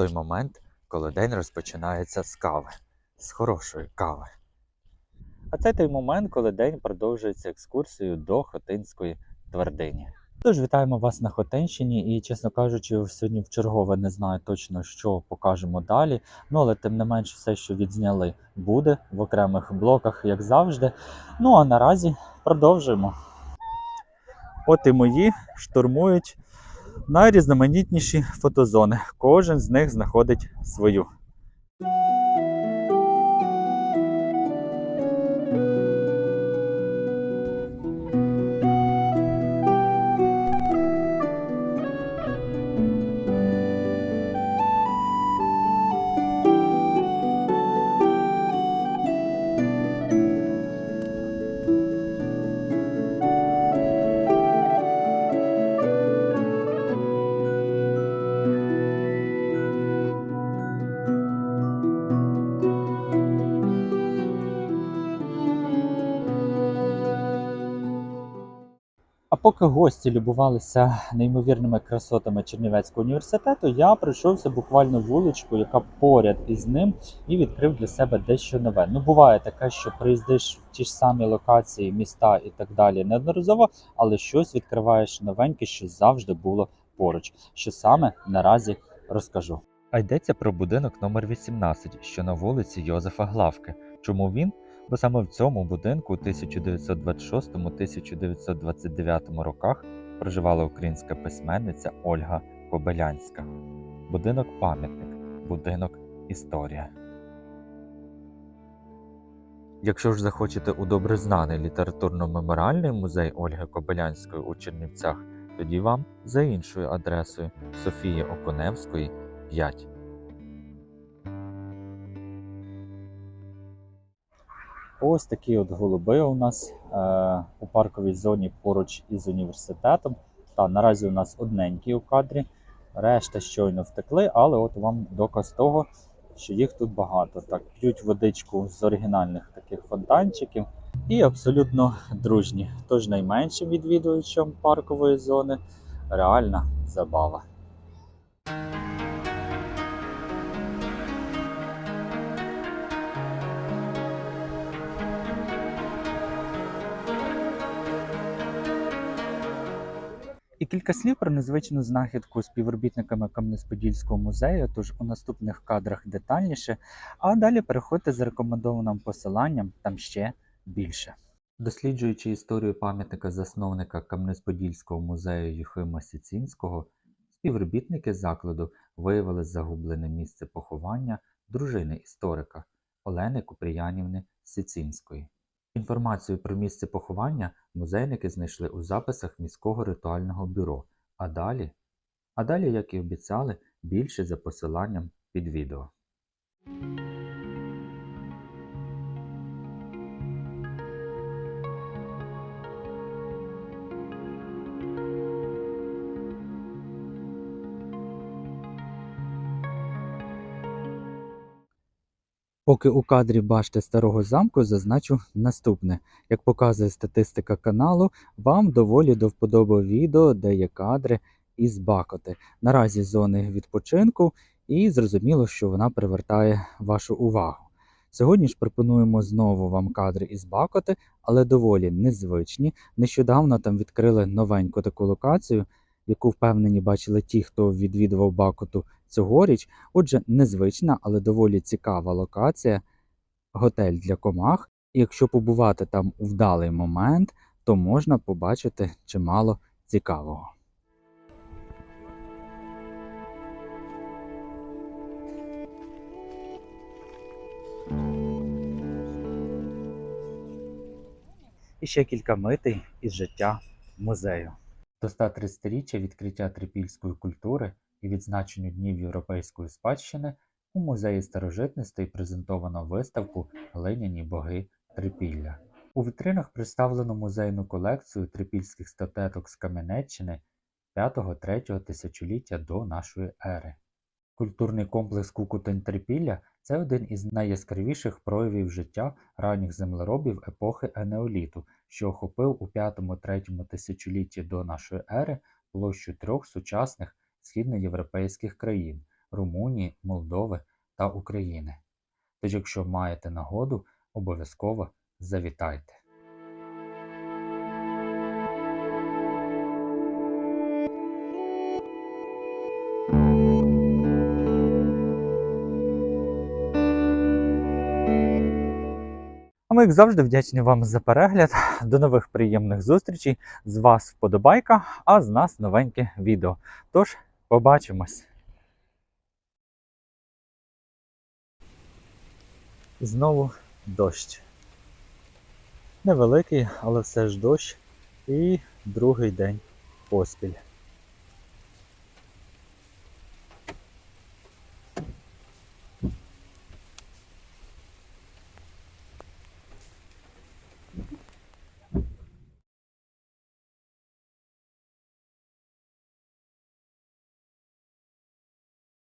той момент, коли день розпочинається з кави, з хорошої кави. А це той момент, коли день продовжується екскурсією до Хотинської твердині. Тож вітаємо вас на Хотинщині і, чесно кажучи, сьогодні в чергове не знаю точно, що покажемо далі. Ну але тим не менш, все, що відзняли, буде в окремих блоках, як завжди. Ну а наразі продовжуємо. От і мої штурмують найрізноманітніші фотозони. Кожен з них знаходить свою. Поки гості любувалися неймовірними красотами Чернівецького університету, я пройшовся буквально вуличку, яка поряд із ним, і відкрив для себе дещо нове. Ну, буває таке, що приїздиш в ті ж самі локації, міста і так далі неодноразово, але щось відкриваєш новеньке, що завжди було поруч. Що саме наразі розкажу. А йдеться про будинок номер 18, що на вулиці Йозефа Главки. Чому він? Бо саме в цьому будинку у 1926-1929 роках проживала українська письменниця Ольга Кобилянська. Будинок пам'ятник, будинок історія. Якщо ж захочете у добре знаний літературно-меморіальний музей Ольги Кобилянської у Чернівцях, тоді вам за іншою адресою Софії Оконевської 5. Ось такі от голуби у нас е, у парковій зоні поруч із університетом. Та наразі у нас одненькі у кадрі, решта щойно втекли, але от вам доказ того, що їх тут багато. Так, п'ють водичку з оригінальних таких фонтанчиків і абсолютно дружні. Тож найменшим відвідувачам паркової зони реальна забава. Кілька слів про незвичну знахідку співробітниками Кам'янець-Подільського музею, тож у наступних кадрах детальніше, а далі переходьте за рекомендованим посиланням, там ще більше. Досліджуючи історію пам'ятника засновника Кам'янець-Подільського музею Юхима Сіцінського, співробітники закладу виявили загублене місце поховання дружини історика Олени Купріянівни Сіцінської. Інформацію про місце поховання музейники знайшли у записах міського ритуального бюро. А далі, а далі, як і обіцяли, більше за посиланням під відео. Поки у кадрі башти старого замку зазначу наступне. Як показує статистика каналу, вам доволі до вподоби відео, де є кадри із Бакоти. Наразі зони відпочинку, і зрозуміло, що вона привертає вашу увагу. Сьогодні ж пропонуємо знову вам кадри із Бакоти, але доволі незвичні. Нещодавно там відкрили новеньку таку локацію, яку впевнені бачили ті, хто відвідував Бакоту цьогоріч. Отже, незвична, але доволі цікава локація, готель для комах. І якщо побувати там у вдалий момент, то можна побачити чимало цікавого. І ще кілька митей із життя музею. До 130-річчя відкриття трипільської культури і відзначенню Днів Європейської спадщини у музеї старожитностей презентовано виставку Глиняні боги Трипілля. У вітринах представлено музейну колекцію трипільських статуеток з Кам'янеччини 5-3 тисячоліття до нашої ери. Культурний комплекс Кукутень Трипілля це один із найяскравіших проявів життя ранніх землеробів епохи Енеоліту, що охопив у 5-3 тисячолітті до нашої ери площу трьох сучасних східноєвропейських країн Румунії, Молдови та України. Тож, якщо маєте нагоду, обов'язково завітайте. А ми, як завжди, вдячні вам за перегляд. До нових приємних зустрічей. З вас вподобайка, а з нас новеньке відео. Тож, побачимось. Знову дощ. Невеликий, але все ж дощ. І другий день поспіль.